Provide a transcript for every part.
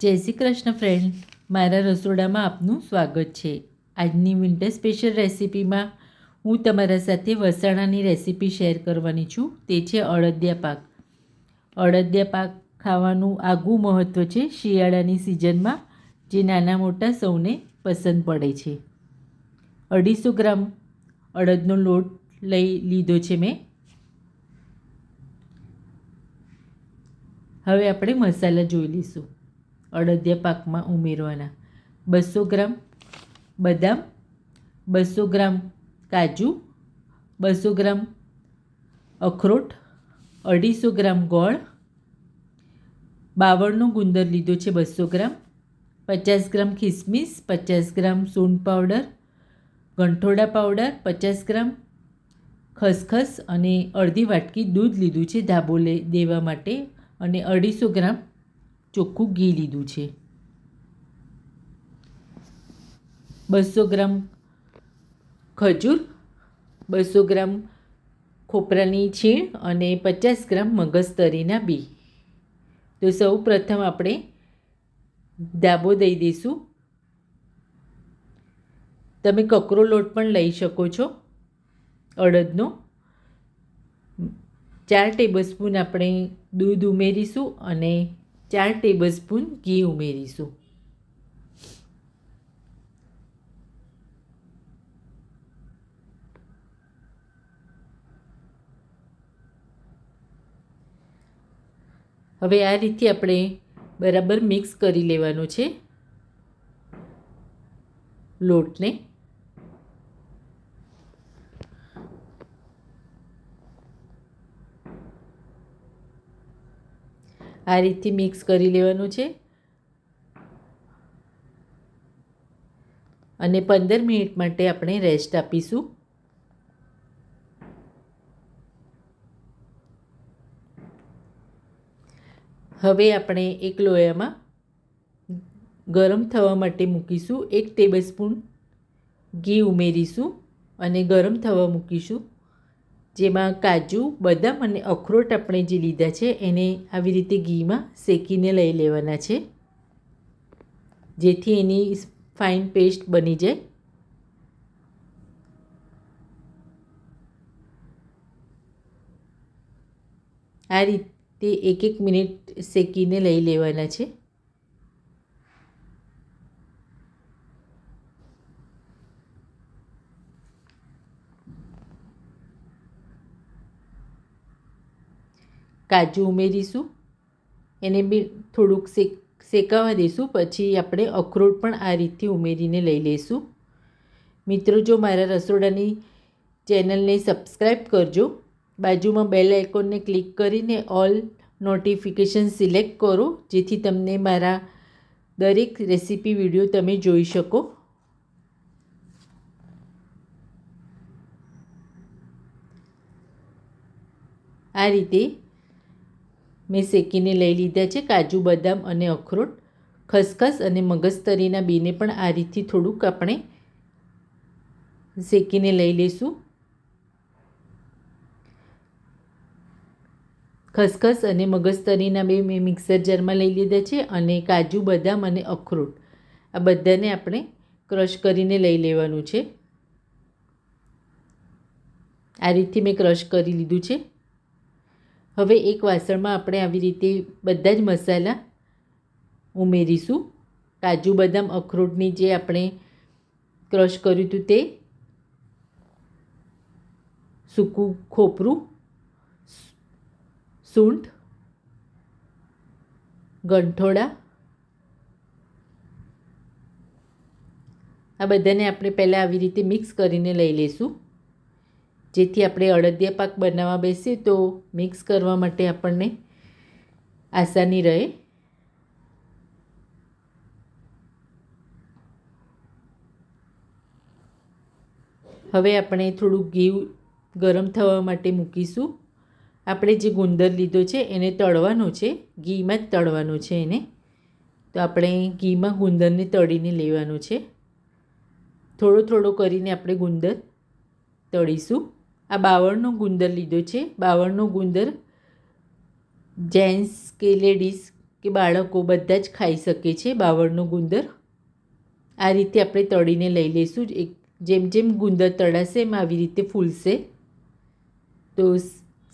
જય શ્રી કૃષ્ણ ફ્રેન્ડ મારા રસોડામાં આપનું સ્વાગત છે. આજની વિન્ટર સ્પેશિયલ રેસિપીમાં હું તમારા સાથે વસાણાની રેસિપી શેર કરવાની છું. તે છે અડદિયા પાક. અડદિયા પાક ખાવાનું આગવું મહત્ત્વ છે શિયાળાની સિઝનમાં જે નાના મોટા સૌને પસંદ પડે છે. અઢીસો ગ્રામ અડદનો લોટ લઈ લીધો છે મેં. હવે આપણે મસાલા જોઈ લઈશું. અડદિયા પાકમાં ઉમેરવાના. બસો ગ્રામ બદામ, બસો ગ્રામ કાજુ, બસો ગ્રામ અખરોટ, અઢીસો ગ્રામ ગોળ, બાવળનો ગુંદર લીધો છે બસો ગ્રામ, પચાસ ગ્રામ ખિસમિસ, પચાસ ગ્રામ સૂંઠ પાવડર, ગંઠોડા પાવડર, પચાસ ગ્રામ ખસખસ અને અડધી વાટકી દૂધ લીધું છે ધાબોલે દેવા માટે અને અઢીસો ગ્રામ ચોખ્ખું ઘી લીધું છે. બસો ગ્રામ ખજૂર, બસો ગ્રામ ખોપરાની છીણ અને પચાસ ગ્રામ મગજતરીના બી. તો સૌ પ્રથમ આપણે ડાબો દઈ દઈશું. તમે કકરો લોટ પણ લઈ શકો છો અડદનો. ચાર ટેબલસ્પૂન આપણે દૂધ ઉમેરીશું અને ચાર ટેબલસ્પૂન ઘી ઉમેરીશું. હવે આ રીતે આપણે બરાબર મિક્સ કરી લેવાનું છે લોટને. આ રીતથી મિક્સ કરી લેવાનું છે. અને પંદર મિનિટ માટે આપણે રેસ્ટ આપીશું. હવે આપણે એક લોયામાં ગરમ થવા માટે મૂકીશું. એક ટેબલસ્પૂન ઘી ઉમેરીશું અને ગરમ થવા મૂકીશું. જેમાં કાજુ, બદામ અને અખરોટ આપણે જે લીધા છે એને આવી રીતે ઘીમાં શેકીને લઈ લેવાના છે. જેથી એની ફાઇન પેસ્ટ બની જાય. આ રીતે એક એક મિનિટ શેકીને લઈ લેવાના છે. કાજુ ઉમેરીશું. એને બી થોડુંક શેક, શેકાવા દઈશું. પછી આપણે અખરોટ પણ આ રીતથી ઉમેરીને લઈ લઈશું. મિત્રો, જો મારા રસોડાની ચેનલને સબસ્ક્રાઈબ કરજો. બાજુમાં બેલ આઇકોનને ક્લિક કરીને ઓલ નોટિફિકેશન સિલેક્ટ કરો, જેથી તમને મારા દરેક રેસીપી વીડિયો તમે જોઈ શકો. આ રીતે મેં શેકીને લઈ લીધા છે કાજુ, બદામ અને અખરોટ. ખસખસ અને મગજતરીના બીને પણ આ રીતથી થોડુંક આપણે શેકીને લઈ લઈશું. ખસખસ અને મગજતરીના બે મેં મિક્સર જારમાં લઈ લીધા છે અને કાજુ, બદામ અને અખરોટ. આ બધાને આપણે ક્રશ કરીને લઈ લેવાનું છે. આ રીતથી મેં ક્રશ કરી લીધું છે. હવે એક વાસણમાં આપણે આવી રીતે બધા જ મસાલા ઉમેરીશું. કાજુ, બદામ, અખરોટની જે આપણે ક્રશ કર્યું હતું તે સૂકું ખોપરું, સૂંઠ, ગંઠોડા. આ બધાને આપણે પહેલાં આવી રીતે મિક્સ કરીને લઈ લઈશું. જેથી આપણે અડદિયા પાક બનાવવા બેસીએ તો મિક્સ કરવા માટે આપણને આસાની રહે. હવે આપણે થોડું ઘી ગરમ થવા માટે મૂકીશું. આપણે જે ગુંદર લીધો છે એને તળવાનો છે, ઘીમાં જ તળવાનો છે એને. તો આપણે ઘીમાં ગુંદરને તળીને લેવાનું છે. થોડો થોડો કરીને આપણે ગુંદર તળીશું. આ બાવળનો ગુંદર લીધો છે. બાવળનો ગુંદર જેન્ટ્સ કે લેડીઝ કે બાળકો બધા જ ખાઈ શકે છે બાવળનો ગુંદર. આ રીતે આપણે તળીને લઈ લઈશું. એક જેમ જેમ ગુંદર તળાશે એમ આવી રીતે ફૂલશે. તો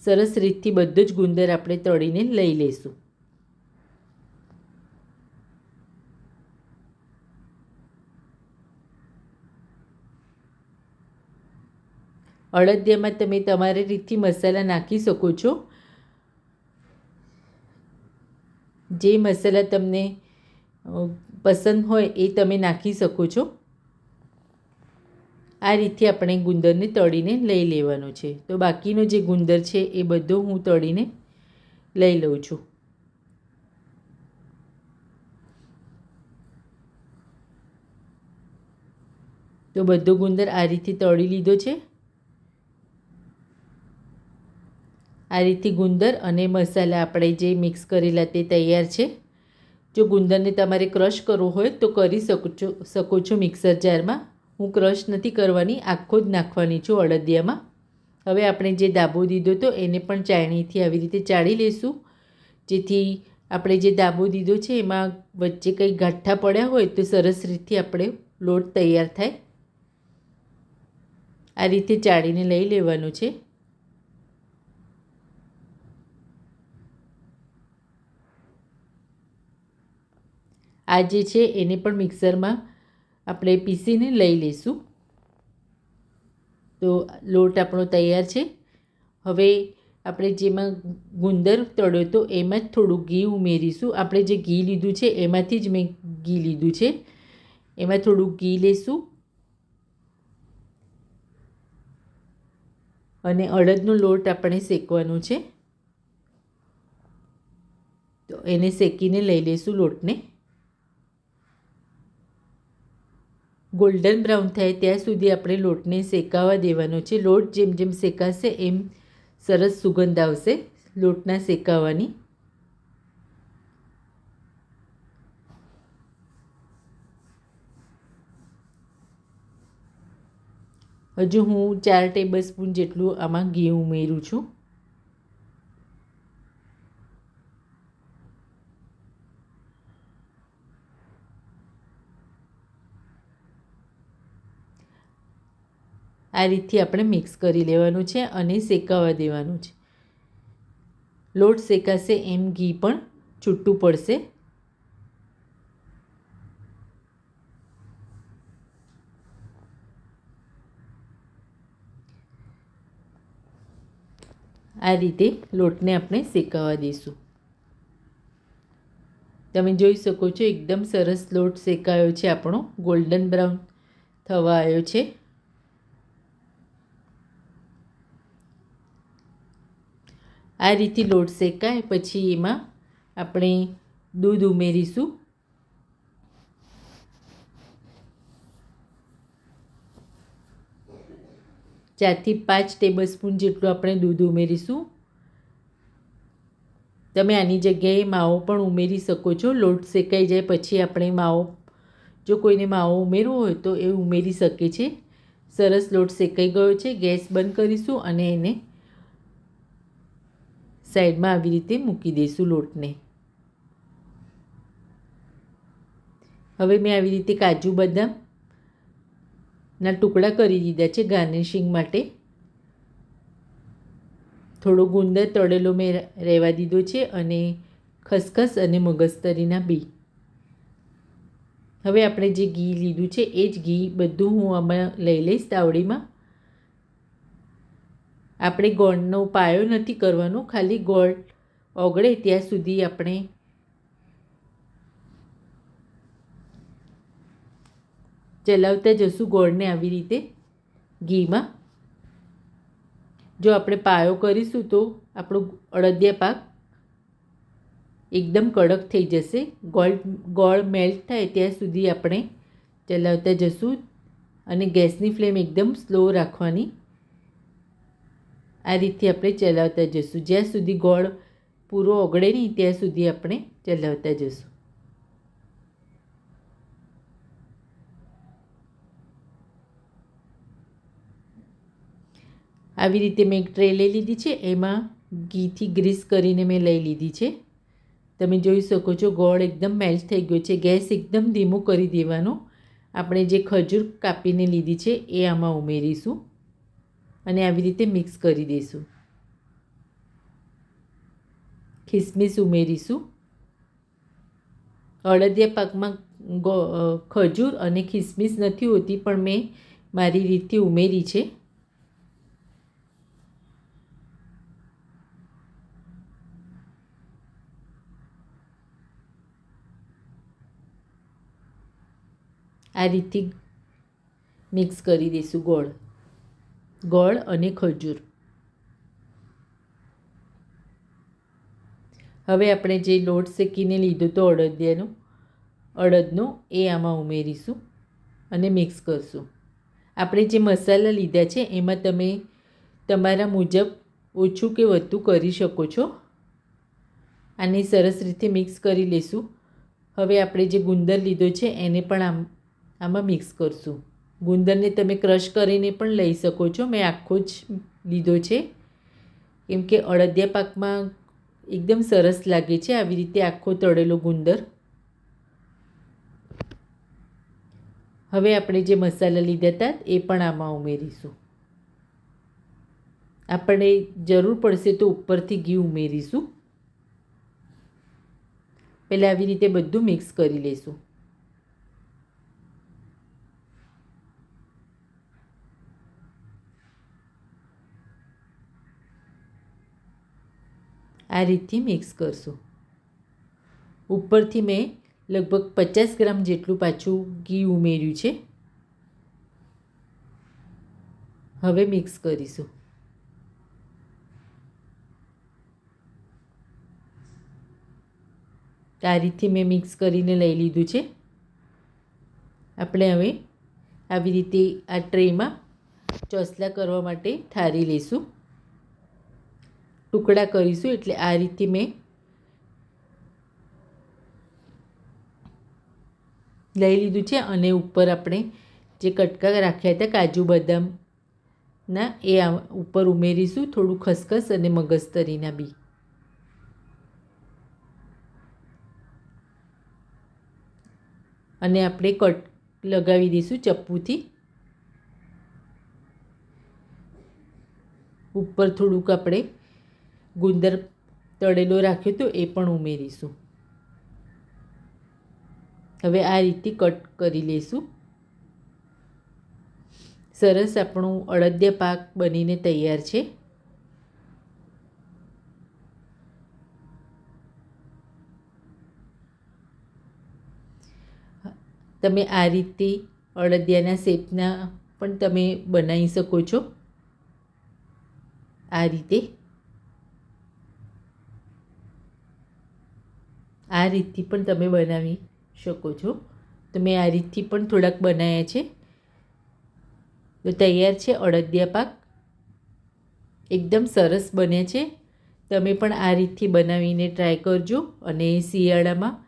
સરસ રીતથી બધો જ ગુંદર આપણે તળીને લઈ લઈશું. અડદિયામાં તમે તમારી રીતથી મસાલા નાખી શકો છો. જે મસાલા તમને પસંદ હોય એ તમે નાખી શકો છો. આ રીતે આપણે ગુંદરને તળીને લઈ લેવાનું છે. તો બાકીનો જે ગુંદર છે એ બધો હું તળીને લઈ લઉં છું. તો બધો ગુંદર આ રીતે તળી લીધો છે. આ રીતે ગુંદર અને મસાલા આપણે જે મિક્સ કરેલા તે તૈયાર છે. જો ગુંદરને તમારે ક્રશ કરવો હોય તો કરી શકો છો શકો છો મિક્સર જારમાં. હું ક્રશ નથી કરવાની, આખો જ નાખવાની છું અડદિયામાં. હવે આપણે જે દાબો દીધો તો એને પણ ચાળણીથી આવી રીતે ચાળી લઈશું. જેથી આપણે જે દાબો દીધો છે એમાં વચ્ચે કંઈ ગાંઠા પડ્યા હોય તો સરસ રીતથી આપણે લોટ તૈયાર થાય. આ રીતે ચાળીને લઈ લેવાનું છે. આ જે છે, એને પણ મિક્સરમાં આપણે પીસીને લઈ લઈશું. તો લોટ આપણો તૈયાર છે. હવે આપણે જેમાં ગુંદર તળ્યો તો એમાં જ થોડું ઘી ઉમેરીશું. આપણે જે ઘી લીધું છે, એમાંથી જ મેં ઘી લીધું છે. એમાં થોડું ઘી લેશું. અને અડદનો લોટ આપણે શેકવાનો છે. તો એને શેકીને લઈ લઈશું લોટને. ગોલ્ડન બ્રાઉન થાય ત્યાં સુધી આપણે લોટને શેકાવા દેવાનો છે. લોટ જેમ જેમ શેકાશે એમ સરસ સુગંધ આવશે લોટના શેકાવાની. હજુ હું ચાર ટેબલ સ્પૂન જેટલું આમાં ઘી ઉમેરું છું. આ રીતથી આપણે મિક્સ કરી લેવાનું છે અને શેકાવા દેવાનું છે. લોટ શેકાશે એમ ઘી પણ છૂટું પડશે. આ રીતે લોટને આપણે શેકાવા દઈશું તમે જોઈ શકો છો, એકદમ સરસ લોટ શેકાયો છે આપણો, ગોલ્ડન બ્રાઉન થવા આવ્યો છે. આ રીતે લોટ શેકાય પછી એમાં આપણે દૂધ ઉમેરીશું. ચારથી પાંચ ટેબલ સ્પૂન જેટલું આપણે દૂધ ઉમેરીશું. તમે આની જગ્યાએ માવો પણ ઉમેરી શકો છો. લોટ શેકાઈ જાય પછી આપણે માવો, જો કોઈને માવો ઉમેરવો હોય તો એ ઉમેરી શકે છે. સરસ લોટ શેકાઈ ગયો છે. ગેસ બંધ કરીશું અને એને સાઈડમાં આવી રીતે મૂકી દઈશું લોટને. હવે મેં આવી રીતે કાજુ બદામના ટુકડા કરી દીધા છે ગાર્નિશિંગ માટે. થોડો ગુંદર તળેલો મેં રહેવા દીધો છે અને ખસખસ અને મગજતરીના બી. હવે આપણે જે ઘી લીધું છે એ જ ઘી બધું હું આમાં લઈ લઈશ તાવડીમાં. આપણે ગોળનો પાયો નથી કરવાનો, ખાલી ગોળ ઓગળે ત્યાં સુધી આપણે ચલાવતા જશું ગોળને આવી રીતે ઘીમાં. જો આપણે પાયો કરીશું તો આપણો અડદિયા પાક એકદમ કડક થઈ જશે. ગોળ ગોળ મેલ્ટ થાય ત્યાં સુધી આપણે ચલાવતા જશું અને ગેસની ફ્લેમ એકદમ સ્લો રાખવાની. આ રીતે આપણે ચલાવતા જઈશું. જ્યાં સુધી ગોળ પૂરો ઓગળે નહીં, ત્યાં સુધી આપણે ચલાવતા જઈશું. આવી રીતે મેં એક ટ્રે લઈ લીધી છે. એમાં ઘીથી ગ્રીસ કરીને મેં લઈ લીધી છે. તમે જોઈ શકો છો, ગોળ એકદમ મેલ્ટ થઈ ગયો છે. ગેસ એકદમ ધીમો કરી દેવાનો. આપણે જે ખજૂર કાપીને લીધી છે, એ આમાં ઉમેરીશું. અને આવી રીતે મિક્સ કરી દઈશું. ખિસમિસ ઉમેરીશું. અડદિયા પાકમાં ખજૂર અને ખિસમિસ નથી હોતી, પણ મેં મારી રીતથી ઉમેરી છે. આ રીતથી મિક્સ કરી દઈશું ગોળ. ગોળ અને ખજૂર. હવે આપણે જે લોટ શેકીને લીધો તો અડદિયાનો, અડદનો એ આમાં ઉમેરીશું અને મિક્સ કરશું. આપણે જે મસાલા લીધા છે એમાં તમે તમારા મુજબ ઓછું કે વધુ કરી શકો છો. આને સરસ રીતે મિક્સ કરી લઈશું હવે આપણે જે ગુંદર લીધો છે એને પણ આમ, આમાં મિક્સ કરશું. ગુંદરને તમે ક્રશ કરીને પણ લઈ શકો છો. મેં આખો જ લીધો છે. કેમ કે અડદિયા પાકમાં એકદમ સરસ લાગે છે આવી રીતે આખો તળેલો ગુંદર. હવે આપણે જે મસાલા લીધા હતા એ પણ આમાં ઉમેરીશું. આપણે જરૂર પડશે તો ઉપરથી ઘી ઉમેરીશું. પહેલાં આવી રીતે બધું મિક્સ કરી લઈશું આ રીતથી મિક્સ કરશું. ઉપરથી મેં લગભગ પચાસ ગ્રામ જેટલું પાછું ઘી ઉમેર્યું છે. હવે મિક્સ કરીશું. આ રીતથી મેં મિક્સ કરીને લઈ લીધું છે. આપણે હવે આવી રીતે આ ટ્રેમાં ચોસલા કરવા માટે ઠારી લઈશું. ટુકડા કરીશું એટલે આ રીતે મેં લઈ લીધું છે અને ઉપર આપણે જે કટકા રાખ્યા હતા, કાજુ બદામના એ ઉપર ઉમેરીશું, થોડું ખસખસ અને મગજતરીના બી. અને આપણે કટ લગાવી દઈશું ચપ્પુથી. ઉપર થોડુંક આપણે ગુંદર તળેલો રાખ્યો તો એ પણ ઉમેરીશું. હવે આ રીતે કટ કરી લઈશું સરસ આપણું અડદિયા પાક બનીને તૈયાર છે. તમે આ રીતે અડદિયાના શેપના પણ તમે બનાવી શકો છો. આ રીતે. આ રીતથી પણ તમે બનાવી શકો છો. તો મેં આ રીતથી પણ થોડાક બનાવ્યા છે. તો તૈયાર છે અડદિયા પાક. એકદમ સરસ બને છે. તમે પણ આ રીતથી બનાવીને ટ્રાય કરજો અને શિયાળામાં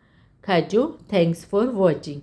ખાજો. Thanks for watching